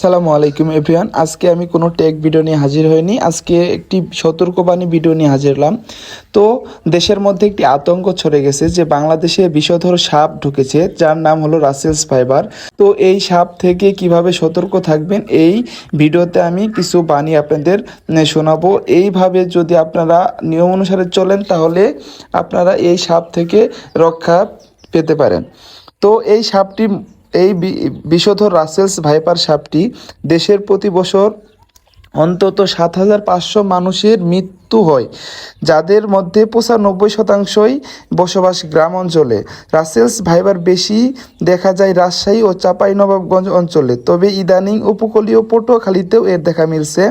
আসসালামু আলাইকুম, এভরিওয়ান। আজকে আমি কোনো টেক ভিডিও নিয়ে হাজির হইনি। আজকে একটি সতর্কবাণী ভিডিও নিয়ে হাজির হলাম। তো, দেশের মধ্যে একটি আতঙ্ক ছড়ে গেছে যে বাংলাদেশে বিষধর সাপ ঢুকেছে, যার নাম হলো রাসেলস ফাইবার। তো, এই সাপ থেকে কীভাবে সতর্ক থাকবেন, এই ভিডিওতে আমি কিছু বাণী আপনাদের শোনাবো। এইভাবে যদি আপনারা নিয়ম অনুসারে চলেন, তাহলে আপনারা এই সাপ থেকে রক্ষা পেতে পারেন। তো, এই সাপটি এই বি- বিষধর রাসেলস ভাইপার সাপটি দেশের প্রতি বছর অন্তত সাত হাজার পাঁচশো মানুষের মৃত্যু হয়, যাদের মধ্যে পঁচানব্বই শতাংশই বসবাস গ্রাম অঞ্চলে। রাসেলস ভাইবার বেশি দেখা যায় রাজশাহী ও চাঁপাইনবাবগঞ্জ অঞ্চলে, তবে ইদানিং উপকূলীয় পটুয়াখালীতেও এর দেখা মিলছে।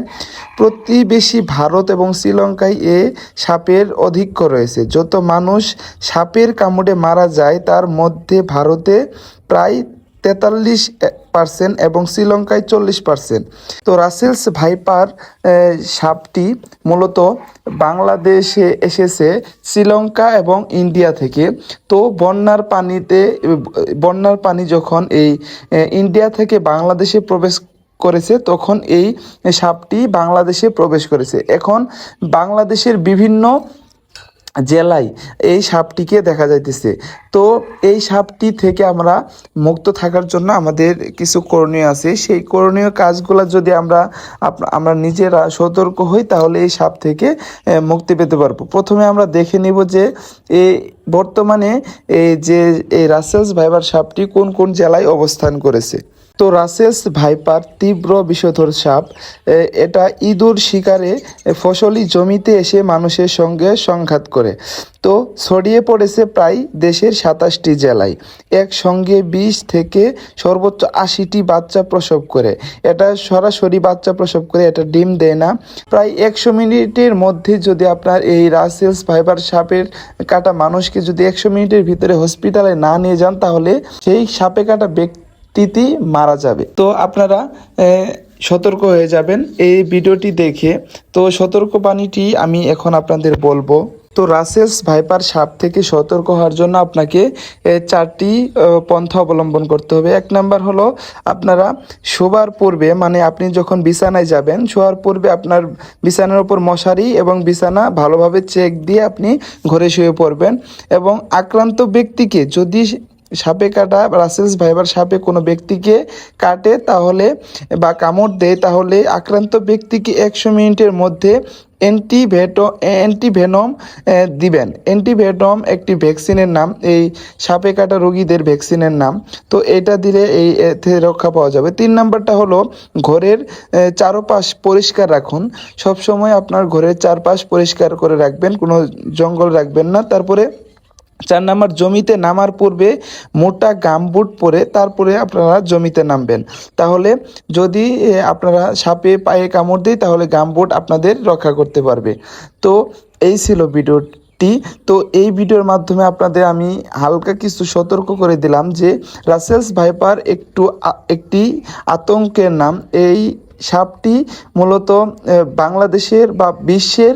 প্রতিবেশী ভারত এবং শ্রীলঙ্কায় এ সাপের অধিক্য রয়েছে। যত মানুষ সাপের কামড়ে মারা যায়, তার মধ্যে ভারতে প্রায় তেতাল্লিশ পার্সেন্ট এবং শ্রীলঙ্কায় চল্লিশ পার্সেন্ট তো রাসেলস ভাইপার সাপটি মূলত বাংলাদেশে এসেছে শ্রীলঙ্কা এবং ইন্ডিয়া থেকে। তো বন্যার পানিতে, বন্যার পানি যখন এই ইন্ডিয়া থেকে বাংলাদেশে প্রবেশ করেছে, তখন এই সাপটি বাংলাদেশে প্রবেশ করেছে। এখন বাংলাদেশের বিভিন্ন জেলায় এই সাপটিকে দেখা যাইতেছে? তো এই সাপটি থেকে আমরা মুক্ত থাকার জন্য আমাদের কিছু করণীয় আছে। সেই করণীয় কাজগুলো যদি আমরা আমরা নিজেরা সতর্ক হই, তাহলে এই সাপ থেকে মুক্তি পেতে পারব। প্রথমে আমরা দেখে নিব যে এই বর্তমানে এই যে এই রাসেলস ভাইবার সাপটি কোন কোন জেলায় অবস্থান করেছে। তো রাসেলস ভাইপার তীব্র বিষধর সাপ এটা ইঁদুর শিকারে ফসলি জমিতে এসে মানুষের সঙ্গে সংঘাত করে। তো ছড়িয়ে পড়েছে প্রায় দেশের সাতাশটি জেলায়। একসঙ্গে বিশ থেকে সর্বোচ্চ আশিটি বাচ্চা প্রসব করে। এটা সরাসরি বাচ্চা প্রসব করে, এটা ডিম দেয় না। প্রায় একশো মিনিটের মধ্যে যদি আপনার এই রাসেলস ফাইবার সাপের কাটা মানুষকে যদি একশো মিনিটের ভিতরে হসপিটালে না নিয়ে যান, তাহলে সেই সাপে কাটা ব্যক্তি টিতি মারা যাবে। তো আপনারা সতর্ক হয়ে যাবেন এই ভিডিওটি দেখে। তো সতর্ক বাণীটি আমি এখন আপনাদের বলব। তো রাসেলস ভাইপার সাপ থেকে সতর্ক হওয়ার জন্য আপনাকে চারটি পন্থা অবলম্বন করতে হবে। এক নাম্বার হলো, আপনারা শোবার পূর্বে মানে আপনি যখন বিছানায় যাবেন, শোয়ার পূর্বে আপনার বিছানার ওপর মশারি এবং বিছানা ভালোভাবে চেক দিয়ে আপনি ঘরে শুয়ে পড়বেন। এবং আক্রান্ত ব্যক্তিকে যদি সাপে কাটা রাসেলস ভাইবার সাপে কোনো ব্যক্তিকে কাটে তাহলে বা কামড় দেয় তাহলে আক্রান্ত ব্যক্তিকে একশো মিনিটের মধ্যে অ্যান্টিভেটো অ্যান্টিভেনম দিবেন। অ্যান্টিভেনম একটি ভ্যাকসিনের নাম। এই সাপে কাটা রোগীদের ভ্যাকসিনের নাম। তো এটা দিলে এই রক্ষা পাওয়া যাবে। তিন নাম্বারটা হলো ঘরের চারপাশ পরিষ্কার রাখুন। সবসময় আপনার ঘরের চারপাশ পরিষ্কার করে রাখবেন। কোনো জঙ্গল রাখবেন না। তারপরে চার নাম্বার, জমিতে নামার পূর্বে মোটা গামবুট পরে তারপরে আপনারা জমিতে নামবেন। তাহলে যদি আপনারা সাপে, পায়ে কামড় দেয়, তাহলে গামবুট আপনাদের রক্ষা করতে পারবে। তো এই ছিল ভিডিওটি। তো এই ভিডিওর মাধ্যমে আপনাদের আমি হালকা কিছু সতর্ক করে দিলাম যে, রাসেলস ভাইপার একটু একটি আতঙ্কের নাম। এই সাপটি মূলত বাংলাদেশের বা বিশ্বের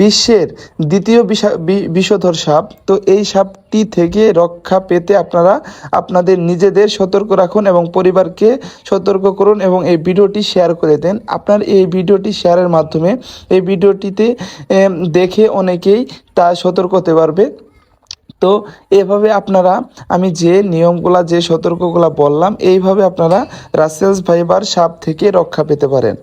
বিশ্বের দ্বিতীয় বিষধর সাপ। তো এই সাপটি থেকে রক্ষা পেতে আপনারা আপনাদের নিজেদের সতর্ক রাখুন এবং পরিবারকে সতর্ক করুন এবং এই ভিডিওটি শেয়ার করে দেন। আপনার এই ভিডিওটি শেয়ারের মাধ্যমে এই ভিডিওটিতে দেখে অনেকেই তা সতর্ক হতে পারবে। তো এভাবে আপনারা, আমি যে নিয়মগুলা, যে সতর্কগুলা বললাম, এইভাবে আপনারা রাসেলস ভাইবার সাপ থেকে রক্ষা পেতে পারেন।